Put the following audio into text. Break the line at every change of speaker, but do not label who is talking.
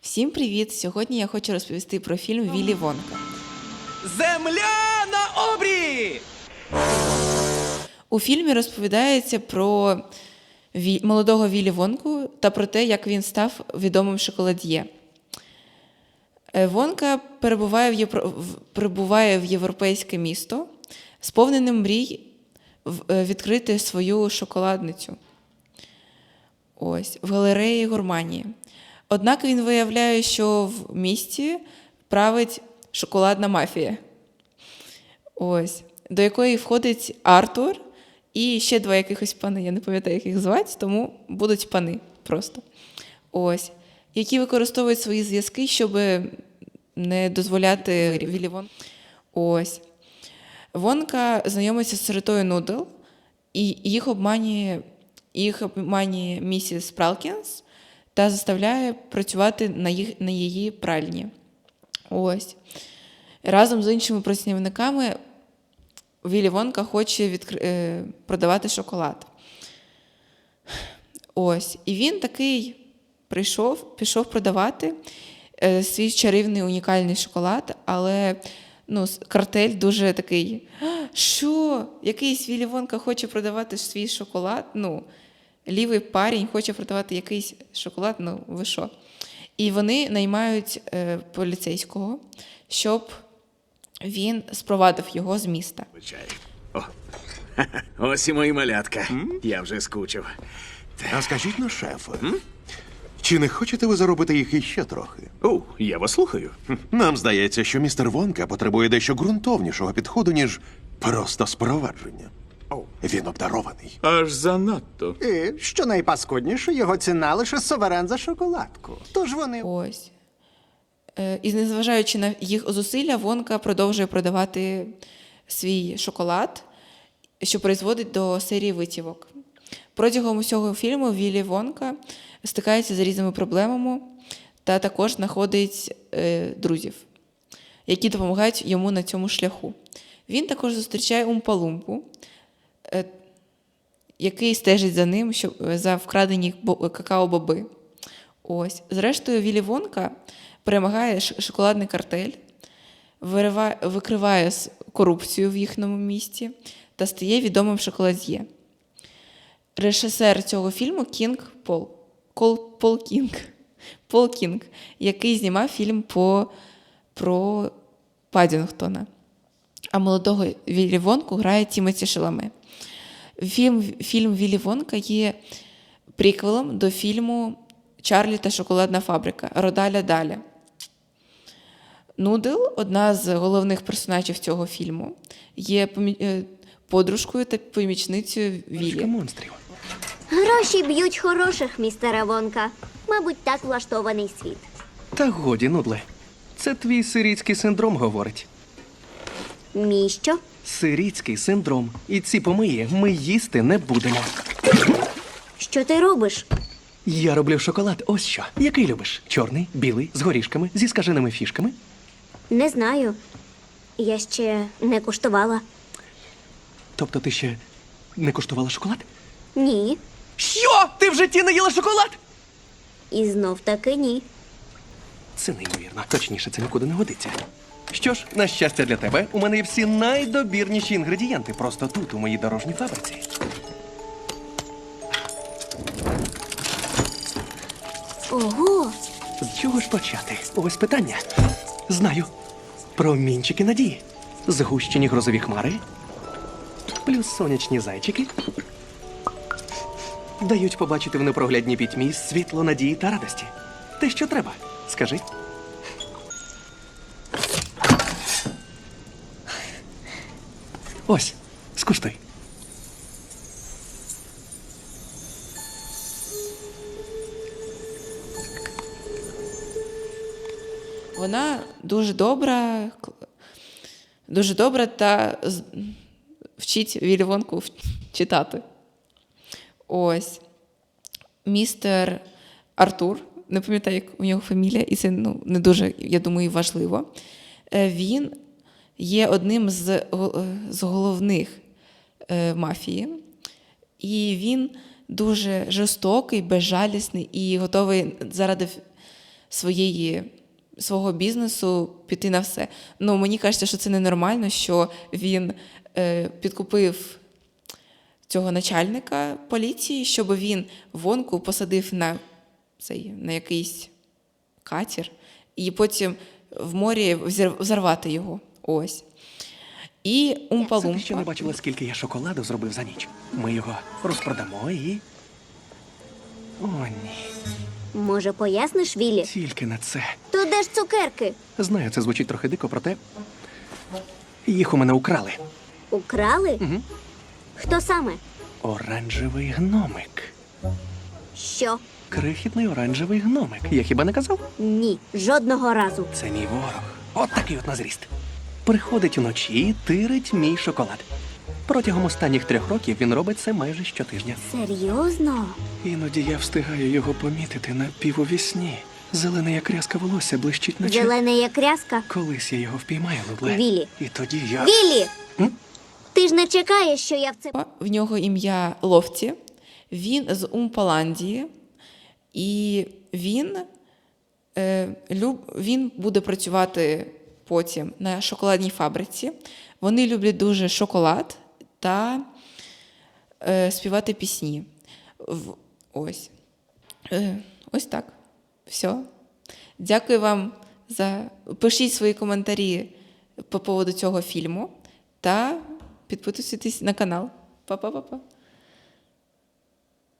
Всім привіт! Сьогодні я хочу розповісти про фільм Віллі Вонка.
Земля на обрії!
У фільмі розповідається про Ві- молодого Віллі Вонку та про те, як він став відомим шоколад'є. Е, Вонка перебуває в, Євро... в- прибуває в європейське місто, сповненим мрій е, відкрити свою шоколадницю. Ось, в галереї Гурманії. Однак він виявляє, що в місті править шоколадна мафія. Ось, до якої входить Артур і ще два якихось пани. Я не пам'ятаю, як їх звати, тому будуть пани просто. Ось, які використовують свої зв'язки, щоб не дозволяти Віллі Вон. Ось. Вонка знайомиться з сиротою Нудел, і їх обманює, їх обманює місіс Пралкінс та заставляє працювати на, їх, на її пральні. Ось. Разом з іншими працівниками Віллі Вонка хоче відкр... е, продавати шоколад. Ось. І він такий прийшов, пішов продавати е, свій чарівний унікальний шоколад, але ну, картель дуже такий. Що? Якийсь Віллі Вонка хоче продавати свій шоколад? Ну, лівий парень хоче продавати якийсь шоколад, ну ви що? І вони наймають е, поліцейського, щоб він спровадив його з міста.
О. Ось і мої малятка. Я вже скучив.
А скажіть на шефе, чи не хочете ви заробити їх іще трохи?
О, я вас слухаю.
Нам здається, що містер Вонка потребує дещо ґрунтовнішого підходу, ніж просто спровадження. Він обдарований.
Аж занадто.
І, що найпаскудніше, його ціна лише суверен за шоколадку. Тож вони
Ось. Е, І незважаючи на їх зусилля, Вонка продовжує продавати свій шоколад, що призводить до серії витівок. Протягом усього фільму Віллі Вонка стикається з різними проблемами та також знаходить е, друзів, які допомагають йому на цьому шляху. Він також зустрічає Умпалумпу, який стежить за ним, щоб, за вкрадені какао-боби. Ось. Зрештою, Віллі Вонка перемагає шоколадний картель, вириває, викриває корупцію в їхньому місті та стає відомим шоколад'є. Режисер цього фільму Кінг Пол. Кол, Пол Кінг. Пол Кінг, який знімав фільм по, про Падінгтона. А молодого Віллі Вонку грає Тімоті Шаламе. Фільм, фільм Віллі Вонка є приквелом до фільму Чарлі та шоколадна фабрика Родаля Даля. Нудел, одна з головних персонажів цього фільму, є е, подружкою та помічницею Віллі.
монстрів.
Гроші б'ють хороших, містера Вонка. Мабуть, так влаштований світ.
Та годі, нудле. Це твій сирійський синдром говорить.
Мій що?
Сирійський синдром. І ці помиї ми їсти не будемо.
Що ти робиш?
Я роблю шоколад. Ось що. Який любиш? Чорний, білий, з горішками, зі скаженими фішками.
Не знаю. Я ще не куштувала.
Тобто ти ще не куштувала шоколад?
Ні.
Що? Ти в житті не їла шоколад?
І знов таки ні.
Це неймовірно. Точніше, це нікуди не годиться. Що ж, на щастя для тебе, у мене є всі найдобірніші інгредієнти просто тут, у моїй дорожній фабриці.
Ого!
З чого ж почати? Ось питання. Знаю. Промінчики надії. Згущені грозові хмари. Плюс сонячні зайчики. Дають побачити в непроглядній пітьмі світло надії та радості. Те, що треба. Скажи. Ось, скуштуй.
Вона дуже добра, дуже добра та вчить Віллі Вонку в- читати. Ось. Містер Артур, не пам'ятаю, як у нього фамілія, і це ну, не дуже, я думаю, важливо. Е, Він є одним з, е, з головних е, мафії, і він дуже жорстокий, безжалісний і готовий заради своєї, свого бізнесу піти на все. Ну, мені кажеться, що це ненормально, що він е, підкупив цього начальника поліції, щоб він вонку посадив на цей на якийсь катер, і потім в морі взорвати його. Ось. І
Це ще не бачила, скільки я шоколаду зробив за ніч. Ми його розпродамо і. О, ні.
Може, поясниш, Віллі?
Тільки на це.
То де ж цукерки?
Знаю, це звучить трохи дико, проте. Їх у мене украли.
Украли? Хто саме?
Оранжевий гномик.
Що?
Крихітний оранжевий гномик. Я хіба не казав?
Ні, жодного разу.
Це мій ворог. От такий от на зріст. Приходить уночі і тирить мій шоколад. Протягом останніх трьох років він робить це майже щотижня.
Серйозно?
Іноді я встигаю його помітити на півовісні. Зелене як рязка волосся блищить наче.
Зелена як рязка.
Колись я його впіймаю, Лубле.
Віллі.
І тоді я.
Віллі!
М?
Ти ж не чекаєш, що я в це.
В нього ім'я Лофті. Він з Умпаландії, і він, е, він буде працювати потім на шоколадній фабриці. Вони люблять дуже шоколад та е, співати пісні. Ось. Е, ось так. Все. Дякую вам за. Пишіть свої коментарі по поводу цього фільму та підписуйтесь на канал. Па-па-па-па.